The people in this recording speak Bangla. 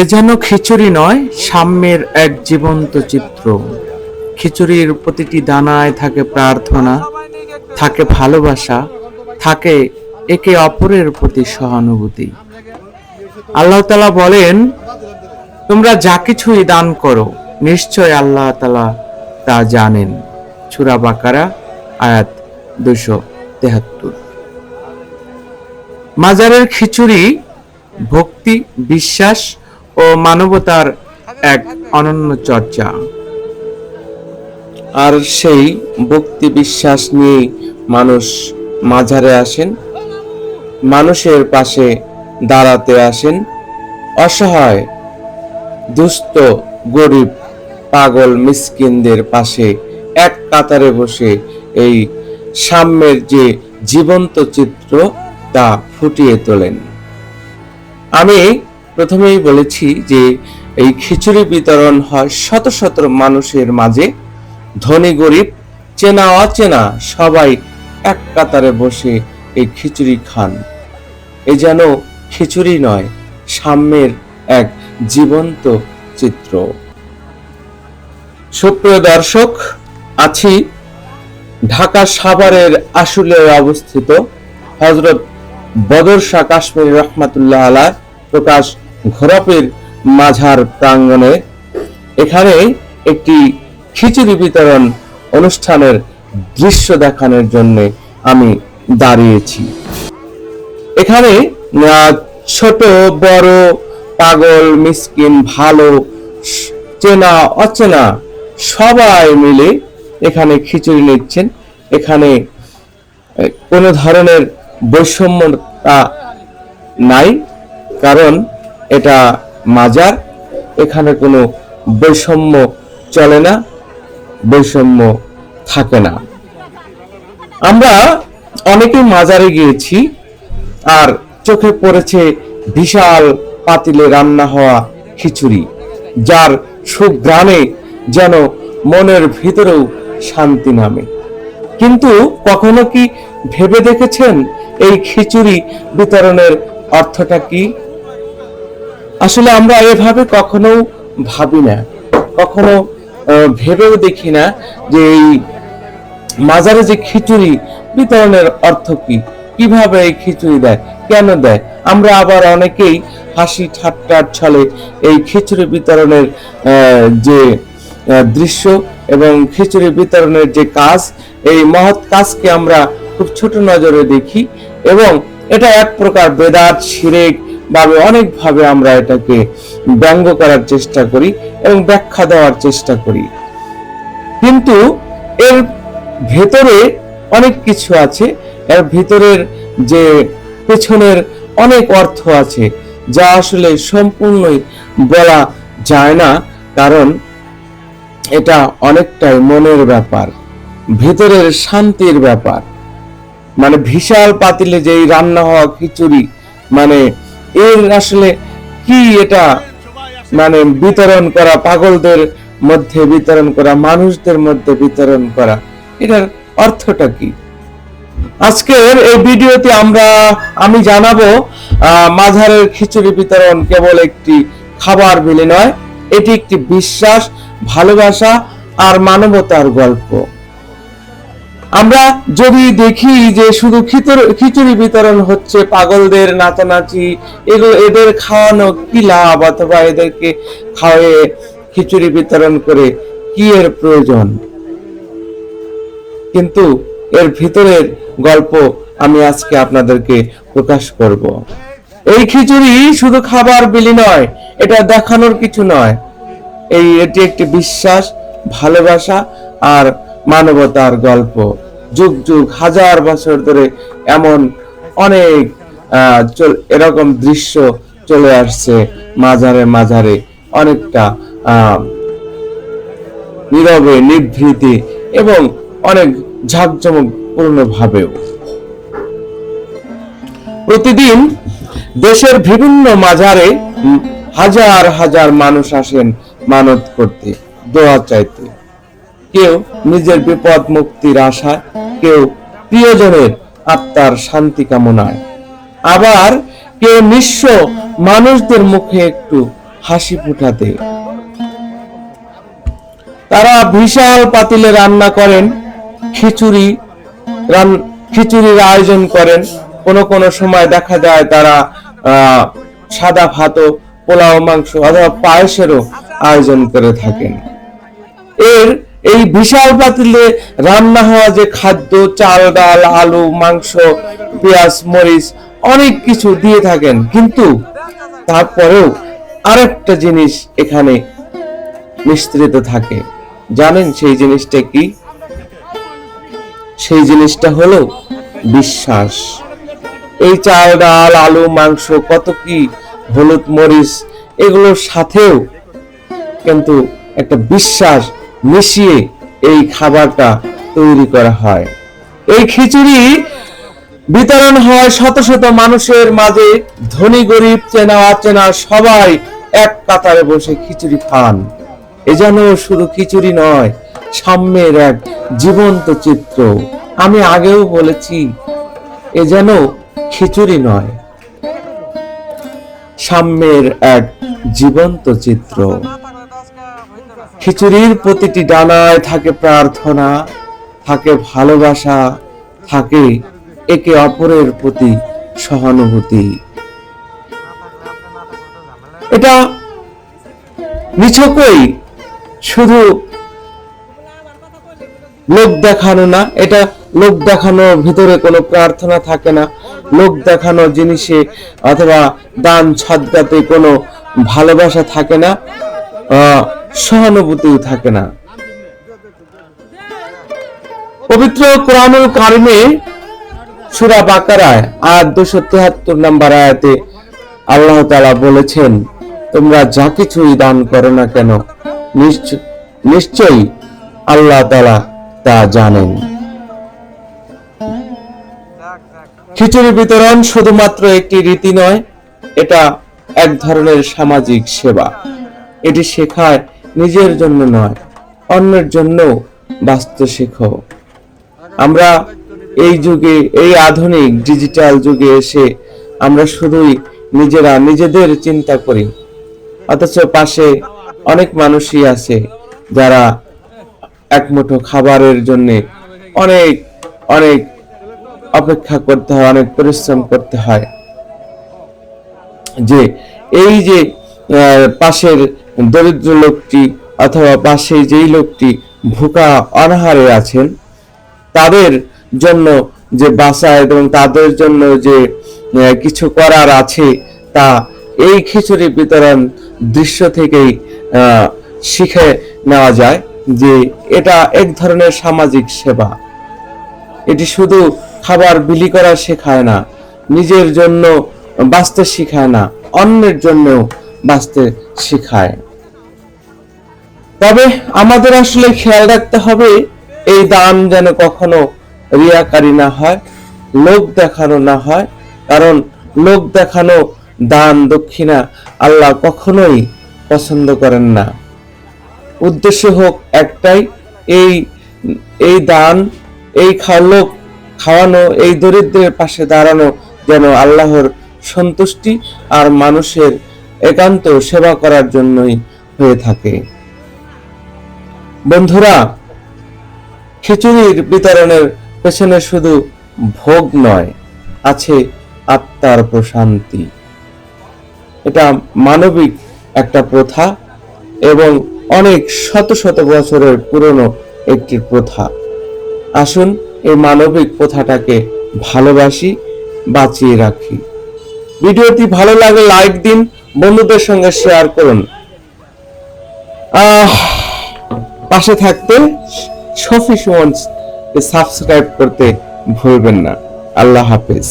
এ যেন খিচুড়ি নয়, সাম্যের এক জীবন্ত চিত্র। খিচুড়ির প্রতিটি দানায় থাকে প্রার্থনা, থাকে ভালোবাসা, থাকে একে অপরের প্রতি সহানুভূতি। আল্লাহ তালা বলেন, তোমরা যা কিছুই দান করো, নিশ্চয় আল্লাহ তালা তা জানেন। সুরা বাকারা, আয়াত দুশো তেহাত্তর। মাজারের খিচুড়ি ভক্তি, বিশ্বাস ও মানবতার এক অনন্য চর্চা। আর সেই ভক্তি, বিশ্বাস নিয়ে মানুষ মাঝারে আসেন, মানুষের পাশে দাঁড়াতে আসেন। অসহায়, দুস্থ, গরিব, পাগল, মিসকিনদের পাশে এক কাতারে বসে এই সাম্যের যে জীবন্ত চিত্র তা ফুটিয়ে তোলেন। আমি প্রথমেই বলেছি যে এই খিচুড়ি বিতরণ হয় শত শত মানুষের মাঝে। ধনী, গরিব, চেনা, অচেনা, সবাই এক কাতারে বসে এই খিচুড়ি খান। এ যেন খিচুড়ি নয়, সাম্যের এক জীবন্ত চিত্র। সুপ্রিয় দর্শক, আছি ঢাকা সাভারের আসলে অবস্থিত হজরত বদর শাহ কাশ্মীর রহমাতুল্লাহ আলা প্রকাশ ঘরপের মাঝার প্রাঙ্গণে এখানে একটি খিচুড়ি বিতরণ অনুষ্ঠানের দৃশ্য দেখানোর জন্য আমি দাঁড়িয়েছি। এখানে ছোট, বড়, পাগল, মিসকিন, ভালো, চেনা, অচেনা সবাই মিলে এখানে খিচুড়ি নিচ্ছেন। এখানে কোনো ধরনের বৈষম্যতা নাই, কারণ এটা মাজার, এখানে কোনো বৈষম্য চলে না, বৈষম্য থাকে না। আমরা অনেকেই মাজারে গিয়েছি, আর চোখে পড়েছে বিশাল পাতিলে রান্না হওয়া খিচুড়ি, যার সুগ্রামে যেন মনের ভিতরেও শান্তি নামে। কিন্তু কখনো কি ভেবে দেখেছেন এই খিচুড়ি বিতরণের অর্থটা কি? আসলে আমরা এভাবে কখনো ভাবি না। কখনো ভেবেও দেখি না যে এই মাজারে যে খিচুড়ি বিতরণের অর্থ কি? কীভাবে এই খিচুড়ি দেয়? কেন দেয়? আমরা আবার অনেকেই হাসি ঠাট্টার ছলে এই খিচুড়ি বিতরণের যে দৃশ্য এবং খিচুড়ি বিতরণের যে কাজ, এই মহৎ কাজকে আমরা খুব ছোট নজরে দেখি এবং এটা এক প্রকার বেদাত, শিরেক ভাবে অনেকভাবে আমরা এটাকে ব্যঙ্গ করার চেষ্টা করি এবং ব্যাখ্যা দেওয়ার চেষ্টা করি। কিন্তু এর ভেতরে অনেক কিছু আছে। এর ভিতরের যে পেছনের অনেক অর্থ আছে, যা আসলে সম্পূর্ণই বলা যায় না, কারণ এটা অনেকটাই মনের ব্যাপার, ভিতরের শান্তির ব্যাপার। মানে বিশাল পাতিলে যেই রান্না হওয়া খিচুড়ি মানে এর আসলে কি এটা মানে বিতরণ করা, পাগলদের মধ্যে বিতরণ করা, মানুষদের মধ্যে বিতরণ করা, এটার অর্থটা কি? আজকের এই ভিডিওতে আমরা, আমি জানাব মাঝারের খিচুড়ি বিতরণ কেবল একটি খাবার বিলি নয়, এটি একটি বিশ্বাস, ভালোবাসা আর মানবতার গল্প। আমরা যদি দেখি যে শুধু খিচুড়ি বিতরণ হচ্ছে পাগলদের নাচানাচি এগুলো এদের খাওয়ানো কি লাভ অথবা এদেরকে খাওয়ায়ে খিচুড়ি বিতরণ করে কি এর প্রয়োজন? কিন্তু এর ভিতরের গল্প আমি আজকে আপনাদেরকে প্রকাশ করব। এই খিচুড়ি শুধু খাবার বিলি নয়, এটা দেখানোর কিছু নয়। এই, এটি একটি বিশ্বাস, ভালোবাসা আর মানবতার গল্প। যুগ যুগ হাজার বছর ধরে এমন অনেক এরকম দৃশ্য চলে আসছে মাঝারে মাঝারে। অনেকটা নীরবে নিভৃতি এবং অনেক ঝাঁকজমকপূর্ণ ভাবেও প্রতিদিন দেশের বিভিন্ন উম, হাজার হাজার মানুষ আসেন মানত করতে দোয়া চাইতে। কেউ নিজের বিপদ মুক্তির আশায়, কেউ প্রিয়জনের আত্মার শান্তি কামনায়। আবার কেউ নিঃস্ব মানুষদের মুখে একটু হাসি ফুটাতে। তারা বিশাল পাতিলে রান্না করেন, খিচুড়ি খিচুড়ির আয়োজন করেন। কোন কোন সময় দেখা যায় তারা সাদা ভাতও, পোলাও, মাংস অথবা পায়েসেরও আয়োজন করে থাকেন। এর এই বিশাল পাতিলে রান্না হওয়া যে খাদ্য, চাল, ডাল, আলু, মাংস, পেঁয়াজ, মরিচ, অনেক কিছু দিয়ে থাকেন। কিন্তু তারপরেও আরেকটা জিনিস এখানে মিশ্রিত থাকে। জানেন সেই জিনিসটা কি? সেই জিনিসটা হলো বিশ্বাস। এই চাল, ডাল, আলু, মাংস, কত কি হলুদ, মরিচ, এগুলোর সাথেও কিন্তু একটা বিশ্বাস মিশিয়ে এই খাবারটা তৈরি করা হয়। এই খিচুড়ি বিতরণ হয় শত শত মানুষের মাঝে। ধনী, গরিব, চেনা, অচেনা, সবাই এক কাতারে বসে খিচুড়ি খান। এ যেন শুধু খিচুড়ি নয়, সাম্যের এক জীবন্ত চিত্র। আমি আগেও বলেছি, এ যেন খিচুড়ি নয়, সাম্যের এক জীবন্ত চিত্র। খিচুড়ির প্রতিটি ডানায় থাকে প্রার্থনা, থাকে ভালোবাসা, থাকে একে অপরের প্রতি সহানুভূতি। এটা নিছকই শুধু লোক দেখানো না, এটা লোক দেখানোর ভিতরে কোনো প্রার্থনা থাকে না। লোক দেখানো জিনিসে অথবা দান ছদ্মাতে কোনো ভালোবাসা থাকে না। সহানুভূতিও থাকে না। পবিত্র কোরআনুল কারিমে সূরা বাকারায়, আয়াত দুশো তেহাত্তর নম্বর আয়াতে আল্লাহ তালা বলেছেন, তোমরা যা কিছুই দান করো না কেন নিশ্চয়ই আল্লাহ তাআলা তা জানেন। খিচুড়ি বিতরণ শুধুমাত্র একটি রীতি নয়, এটা এক ধরনের সামাজিক সেবা। এটি শেখায় নিজের জন্য নয়, অন্যের জন্য বাঁচতে শেখো। আমরা এই যুগে, এই আধুনিক ডিজিটাল যুগে এসে আমরা শুধুই নিজেরা নিজেদের চিন্তা করি। অথচ পাশে অনেক মানুষই আছে যারা এক মুঠো খাবারের জন্য অনেক অনেক অপেক্ষা করতে হয়, অনেক পরিশ্রম করতে হয়। যে এই যে পাশের দরিদ্র লোকটি অথবা পাশে যেই লোকটি ভুকা অনাহারে আছেন, তাদের জন্য যে বাঁচায় এবং তাদের জন্য যে কিছু করার আছে, তা এই খিচুড়ি বিতরণ দৃশ্য থেকেই শিখে নেওয়া যায় যে এটা এক ধরনের সামাজিক সেবা। এটি শুধু খাবার বিলি করা শেখায় না, নিজের জন্য বাঁচতে শেখায় না, অন্যের জন্যও বাঁচতে শেখায়। তবে আমাদের আসলে খেয়াল রাখতে হবে, এই দান যেন কখনো রিয়াকারী না হয় লোক দেখানো না হয়। কারণ লোক দেখানো, দান, দক্ষিণা আল্লাহ কখনোই পছন্দ করেন না। উদ্দেশ্য হোক একটাই, এই এই দান, এই লোক খাওয়ানো, এই দরিদ্রের পাশে দাঁড়ানো যেন আল্লাহর সন্তুষ্টি আর মানুষের একান্ত সেবা করার জন্যই হয়ে থাকে। বন্ধুরা, খিচুড়ির বিতরণের পেছনে শুধু ভোগ নয়, আছে আত্মার প্রশান্তি। এটা মানবিক একটা প্রথা এবং অনেক শত শত বছরের পুরনো একটি প্রথা। আসুন এই মানবিক প্রথাটাকে ভালোবাসি, বাঁচিয়ে রাখি। ভিডিওটি ভালো লাগলে লাইক দিন বন্ধুদের সঙ্গে শেয়ার করুন। পাশে থাকতে সফি সুমন। সাবস্ক্রাইব করতে ভুলবেন না। আল্লাহ হাফেজ।